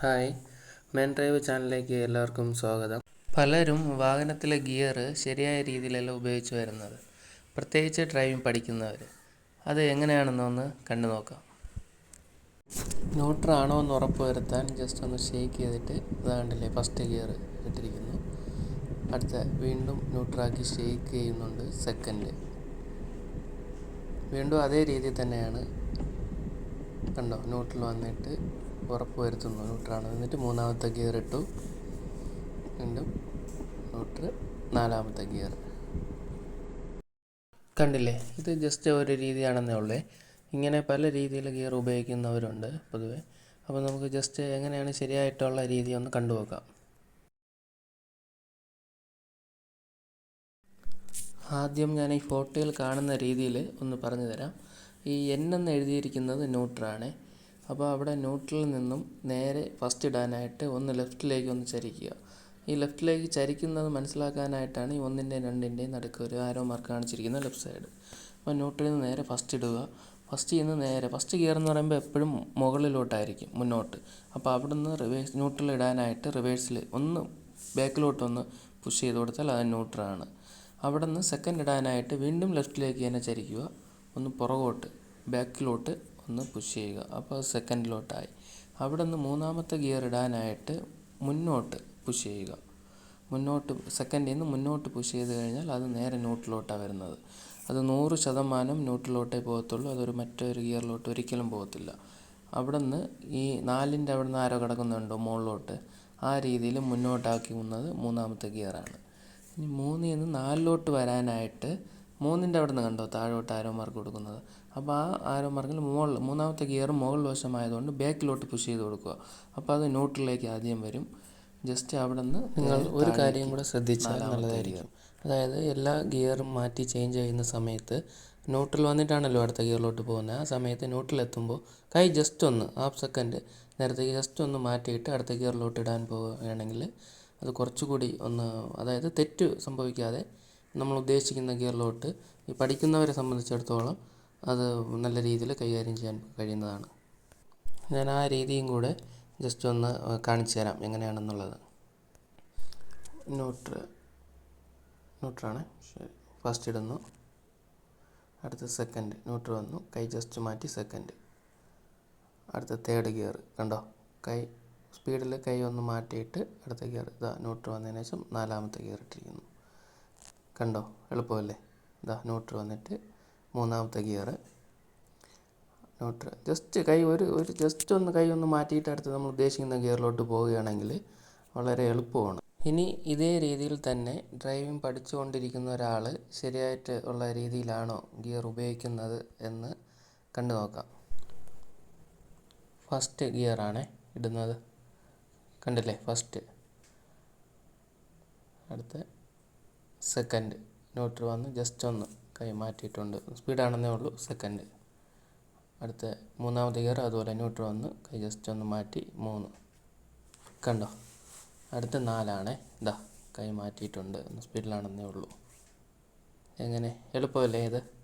Hi. Men drive ചാനലിലേക്ക് എല്ലാവർക്കും സ്വാഗതം. പലരും വാഹനത്തിലെ ഗിയർ ശരിയായ രീതിയിലല്ല ഉപയോഗിച്ച് വരുന്നത്. പ്രത്യേകിച്ച് ഡ്രൈവിംഗ് പഠിക്കുന്നവർ അത് എങ്ങനെയാണെന്നൊന്ന് കണ്ടു നോക്കാം. ന്യൂട്രൽ ആണോ എന്ന് ഉറപ്പ് വരുത്താൻ ജസ്റ്റ് ഒന്ന് ഷേക്ക് ചെയ്തിട്ട് ഇതാണ്ടില്ലേ ഫസ്റ്റ് ഗിയർ ഇട്ടിരിക്കുന്നു. അടുത്ത വീണ്ടും ന്യൂട്രാക്കി ഷേക്ക് ചെയ്യുന്നുണ്ട് സെക്കൻഡ് വീണ്ടും അതേ രീതിയിൽ തന്നെയാണ് കണ്ടോ? ന്യൂട്രൽ വന്നിട്ട് ഉറപ്പ് വരുത്തുന്നു. ന്യൂട്രാണ്. എന്നിട്ട് മൂന്നാമത്തെ ഗിയർ ഇട്ടു. വീണ്ടും ന്യൂട്രൽ. നാലാമത്തെ ഗിയർ. കണ്ടില്ലേ? ഇത് ജസ്റ്റ് ഒരു രീതിയാണെന്നേ ഉള്ളേ. ഇങ്ങനെ പല രീതിയിൽ ഗിയർ ഉപയോഗിക്കുന്നവരുണ്ട് പൊതുവെ. അപ്പോൾ നമുക്ക് ജസ്റ്റ് എങ്ങനെയാണ് ശരിയായിട്ടുള്ള രീതി ഒന്ന് കണ്ടുപോക്കാം ആദ്യം ഞാൻ ഈ ഫോട്ടോയിൽ കാണുന്ന രീതിയിൽ ഒന്ന് പറഞ്ഞു തരാം ഈ എൻ എന്ന് എഴുതിയിരിക്കുന്നത് ന്യൂട്രാണ് അപ്പോൾ അവിടെ ന്യൂട്രലിൽ നിന്നും നേരെ ഫസ്റ്റ് ഇടാനായിട്ട് ഒന്ന് ലെഫ്റ്റിലേക്ക് ഒന്ന് ചരിക്കുക. ഈ ലെഫ്റ്റിലേക്ക് ചരിക്കുന്നത് മനസ്സിലാക്കാനായിട്ടാണ് ഈ ഒന്നിന്റെയും രണ്ടിന്റെയും നടുക്ക് ഒരു ആരോ മാർക്ക് കാണിച്ചിരിക്കുന്നത് ലെഫ്റ്റ് സൈഡ് അപ്പോൾ ന്യൂട്രലിൽ നിന്ന് നേരെ ഫസ്റ്റ് ഇടുക. ഫസ്റ്റ് ചെയ്യുന്ന നേരെ ഫസ്റ്റ് ഗിയർ എന്ന് പറയുമ്പോൾ എപ്പോഴും മുകളിലോട്ടായിരിക്കും മുന്നോട്ട്. അപ്പോൾ അവിടെ നിന്ന് റിവേഴ്സ് ന്യൂട്രൽ ഇടാനായിട്ട് റിവേഴ്സിൽ ഒന്ന് ബാക്കിലോട്ട് ഒന്ന് പുഷ് ചെയ്ത് കൊടുത്താൽ അത് ന്യൂട്രലാണ് അവിടെ നിന്ന് സെക്കൻഡ് ഇടാനായിട്ട് വീണ്ടും ലെഫ്റ്റിലേക്ക് തന്നെ ചരിക്കുക. ഒന്ന് പുറകോട്ട് ബാക്കിലോട്ട് ഒന്ന് പുഷ് ചെയ്യുക. അപ്പോൾ സെക്കൻഡിലോട്ടായി അവിടെ നിന്ന് മൂന്നാമത്തെ ഗിയർ ഇടാനായിട്ട് മുന്നോട്ട് പുഷ് ചെയ്യുക. മുന്നോട്ട് സെക്കൻഡിൽ നിന്ന് മുന്നോട്ട് പുഷ് ചെയ്ത് കഴിഞ്ഞാൽ അത് നേരെ ന്യൂട്രലോട്ടാണ് വരുന്നത്. അത് നൂറ് ശതമാനം ന്യൂട്രലോട്ടേ പോകത്തുള്ളൂ. അതൊരു മറ്റൊരു ഗിയറിലോട്ട് ഒരിക്കലും പോകത്തില്ല. അവിടെ നിന്ന് ഈ നാലിന്റെ അവിടെ നിന്ന് ആരോ കിടക്കുന്നുണ്ടോ മുകളിലോട്ട്? ആ രീതിയിൽ മുന്നോട്ടാക്കി വന്നത് മൂന്നാമത്തെ ഗിയറാണ് ഇനി മൂന്നിൽ നിന്ന് നാലിലോട്ട് വരാനായിട്ട് മൂന്നിന്റെ അവിടെ നിന്ന് കണ്ടോ? താഴോട്ട് ആരോ മാർക്ക് കൊടുക്കുന്നത്. അപ്പോൾ ആ ആരോ മാർക്കിൽ മുകളിൽ മൂന്നാമത്തെ ഗിയർ മുകൾ വശമായതുകൊണ്ട് ബാക്കിലോട്ട് പുഷ് ചെയ്ത് കൊടുക്കുക. അപ്പോൾ അത് ന്യൂട്രലിലേക്ക് ആദ്യം വരും. ജസ്റ്റ് അവിടെ നിന്ന് നിങ്ങൾ ഒരു കാര്യം കൂടെ ശ്രദ്ധിച്ചാൽ നല്ലതായിരിക്കും. അതായത് എല്ലാ ഗിയറും മാറ്റി ചേഞ്ച് ചെയ്യുന്ന സമയത്ത് ന്യൂട്രൽ വന്നിട്ടാണല്ലോ അടുത്ത ഗിയറിലോട്ട് പോകുന്നത്. ആ സമയത്ത് ന്യൂട്രൽ എത്തുമ്പോൾ കൈ ജസ്റ്റ് ഒന്ന് ഹാഫ് സെക്കൻഡ് നേരത്തെ ജസ്റ്റ് ഒന്ന് മാറ്റിയിട്ട് അടുത്ത ഗിയറിലോട്ട് ഇടാൻ പോവുകയാണെങ്കിൽ അത് കുറച്ചുകൂടി ഒന്ന് അതായത് തെറ്റ് സംഭവിക്കാതെ നമ്മൾ ഉദ്ദേശിക്കുന്ന ഗിയറിലോട്ട് ഈ പഠിക്കുന്നവരെ സംബന്ധിച്ചിടത്തോളം അത് നല്ല രീതിയിൽ കൈകാര്യം ചെയ്യാൻ കഴിയുന്നതാണ്. ഞാൻ ആ രീതിയും കൂടെ ജസ്റ്റ് ഒന്ന് കാണിച്ചു തരാം എങ്ങനെയാണെന്നുള്ളത്. ന്യൂട്രൽ ന്യൂട്രാണ് ശരി. ഫസ്റ്റ് ഇടുന്നു. അടുത്ത സെക്കൻഡ് ന്യൂട്രൽ വന്നു. കൈ ജസ്റ്റ് മാറ്റി സെക്കൻഡ് അടുത്ത തേർഡ് ഗിയർ കണ്ടോ? കൈ സ്പീഡിൽ കൈ ഒന്ന് മാറ്റിയിട്ട് അടുത്ത ഗിയർ ഇതാ ന്യൂട്രൽ വന്നതിന് ശേഷം നാലാമത്തെ ഗിയർ ഇട്ടിരിക്കുന്നു. കണ്ടോ? എളുപ്പമല്ലേ? ഇതാ ന്യൂട്രൽ വന്നിട്ട് മൂന്നാമത്തെ ഗിയർ ന്യൂട്രൽ. ജസ്റ്റ് കൈ ഒരു ഒരു ജസ്റ്റ് ഒന്ന് കൈ ഒന്ന് മാറ്റിയിട്ട് അടുത്ത് നമ്മൾ ഉദ്ദേശിക്കുന്ന ഗിയറിലോട്ട് പോവുകയാണെങ്കിൽ വളരെ എളുപ്പമാണ്. ഇനി ഇതേ രീതിയിൽ തന്നെ ഡ്രൈവിംഗ് പഠിച്ചുകൊണ്ടിരിക്കുന്ന ഒരാൾ ശരിയായിട്ട് ഉള്ള രീതിയിലാണോ ഗിയർ ഉപയോഗിക്കുന്നത് എന്ന് കണ്ടു നോക്കാം. ഫസ്റ്റ് ഗിയറാണ് ഇടുന്നത്. കണ്ടില്ലേ? ഫസ്റ്റ് അടുത്ത സെക്കൻഡ് ന്യൂട്രൽ വന്ന് ജസ്റ്റ് ഒന്ന് കൈ മാറ്റിയിട്ടുണ്ട് സ്പീഡാണെന്നേ ഉള്ളൂ സെക്കൻഡ് അടുത്ത മൂന്നാമത്തെ ഗിയർ അതുപോലെ ന്യൂട്രൽ വന്ന് കൈ ജസ്റ്റ് ഒന്ന് മാറ്റി മൂന്ന്. കണ്ടോ? അടുത്ത നാലാണ് ഇതാ കൈ മാറ്റിയിട്ടുണ്ട് സ്പീഡിലാണെന്നേ ഉള്ളൂ. എങ്ങനെ? എളുപ്പമല്ലേ ഇത്?